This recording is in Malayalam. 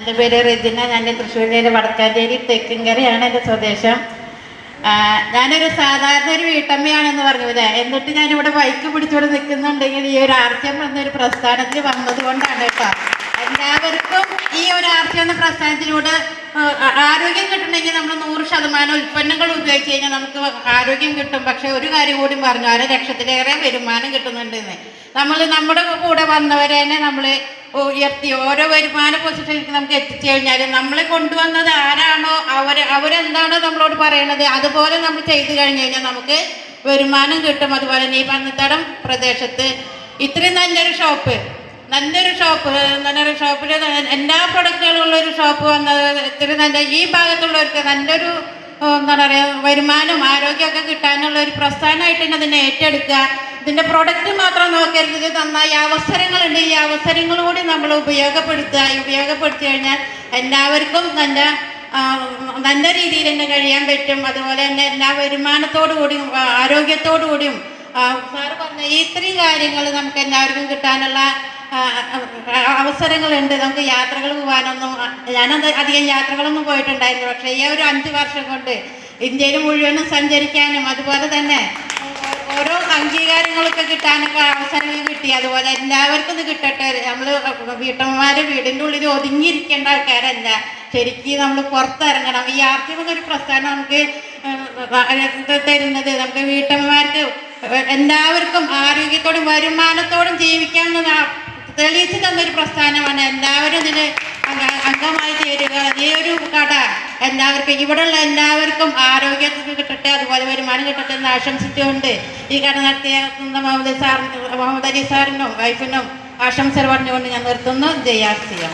എന്റെ പേര് റെജിന ഞാൻ തൃശ്ശൂർ ജില്ലയിലെ വടക്കാഞ്ചേരി തെക്കിങ്കരയാണ് എന്റെ സ്വദേശം. ഞാനൊരു സാധാരണ ഒരു വീട്ടമ്മയാണെന്ന് പറഞ്ഞില്ലേ എന്നിട്ട് ഞാനിവിടെ ബൈക്ക് പിടിച്ചുകൊണ്ട് നിൽക്കുന്നുണ്ടെങ്കിൽ ഈ ഒരു ആർച്ചം എന്നൊരു പ്രസ്ഥാനത്തിൽ വന്നത് കൊണ്ടാണ് കേട്ടോ. എല്ലാവർക്കും ഈ ഒരു ആർച്ചം എന്ന പ്രസ്ഥാനത്തിലൂടെ ആരോഗ്യം കിട്ടണമെങ്കിൽ നമ്മൾ നൂറ് ശതമാനം ഉൽപ്പന്നങ്ങൾ ഉപയോഗിച്ച് കഴിഞ്ഞാൽ നമുക്ക് ആരോഗ്യം കിട്ടും. പക്ഷെ ഒരു കാര്യം കൂടി പറഞ്ഞു അര ലക്ഷത്തിലേറെ വരുമാനം കിട്ടുന്നുണ്ടെന്ന്. നമ്മൾ നമ്മുടെ കൂടെ വന്നവരെ തന്നെ നമ്മൾ ഉയർത്തി ഓരോ വരുമാന പൊസിഷനിലേക്ക് നമുക്ക് എത്തിച്ചു കഴിഞ്ഞാൽ നമ്മളെ കൊണ്ടുവന്നത് ആരാണോ അവർ അവരെന്താണോ നമ്മളോട് പറയണത് അതുപോലെ നമ്മൾ ചെയ്തു കഴിഞ്ഞു കഴിഞ്ഞാൽ നമുക്ക് വരുമാനം കിട്ടും. അതുപോലെ തന്നെ ഈ പന്നത്തടം പ്രദേശത്ത് ഇത്രയും നല്ലൊരു ഷോപ്പ് നല്ലൊരു ഷോപ്പ് നല്ലൊരു ഷോപ്പിൽ എല്ലാ പ്രൊഡക്റ്റുകളും ഉള്ളൊരു ഷോപ്പ് വന്നത് ഇത്തിരി നല്ല ഈ ഭാഗത്തുള്ളവർക്ക് നല്ലൊരു എന്താ പറയുക വരുമാനം ആരോഗ്യമൊക്കെ കിട്ടാനുള്ള ഒരു പ്രസ്ഥാനമായിട്ട് തന്നെ അതിനെ ഏറ്റെടുക്കുക. ഇതിന്റെ പ്രൊഡക്റ്റ് മാത്രം നോക്കരുത്. ഇത് നന്നായി അവസരങ്ങളുണ്ട്. ഈ അവസരങ്ങൾ കൂടി നമ്മൾ ഉപയോഗപ്പെടുത്തുക ഉപയോഗപ്പെടുത്തി കഴിഞ്ഞാൽ എല്ലാവർക്കും നല്ല നല്ല രീതിയിൽ തന്നെ കഴിയാൻ പറ്റും. അതുപോലെ തന്നെ എല്ലാ വരുമാനത്തോടു കൂടിയും ആരോഗ്യത്തോടു കൂടിയും സാറ് പറഞ്ഞ ഇത്രയും കാര്യങ്ങൾ നമുക്ക് എല്ലാവർക്കും കിട്ടാനുള്ള അവസരങ്ങളുണ്ട്. നമുക്ക് യാത്രകൾ പോകാനൊന്നും ഞാനത് അധികം യാത്രകളൊന്നും പോയിട്ടുണ്ടായിരുന്നു പക്ഷേ ഈ ഒരു അഞ്ച് വർഷം കൊണ്ട് ഇന്ത്യയിൽ മുഴുവനും സഞ്ചരിക്കാനും അതുപോലെ തന്നെ അംഗീകാരങ്ങളൊക്കെ കിട്ടാനൊക്കെ അവസരങ്ങൾ കിട്ടി. അതുപോലെ എല്ലാവർക്കും ഇത് കിട്ടട്ടെ. നമ്മൾ വീട്ടമ്മമാര് വീടിന്റെ ഉള്ളിൽ ഒതുങ്ങിയിരിക്കേണ്ട ആൾക്കാരല്ല. ശരിക്കും നമ്മൾ പുറത്തിറങ്ങണം. ഈ ആർക്കും ഒരു പ്രസ്ഥാനം നമുക്ക് തരുന്നത് നമുക്ക് വീട്ടമ്മമാർക്ക് എല്ലാവർക്കും ആരോഗ്യത്തോടും വരുമാനത്തോടും ജീവിക്കാമെന്ന് തെളിയിച്ചു തന്നൊരു പ്രസ്ഥാനമാണ്. എല്ലാവരും ഇതിന് അംഗമായി ചേരുക. ഈ ഒരു കട എല്ലാവർക്കും ഇവിടെയുള്ള എല്ലാവർക്കും ആരോഗ്യത്തിന് കിട്ടട്ടെ അതുപോലെ വരുമാനം കിട്ടട്ടെ എന്ന് ആശംസിച്ചുകൊണ്ട് ഈ കട നടത്തിയ മുഹമ്മദ് സാറിന് മുഹമ്മദ് അലി സാറിനും വൈഫിനും ആശംസകൾ പറഞ്ഞുകൊണ്ട് ഞാൻ നിർത്തുന്നു. ജയാസ്തിയം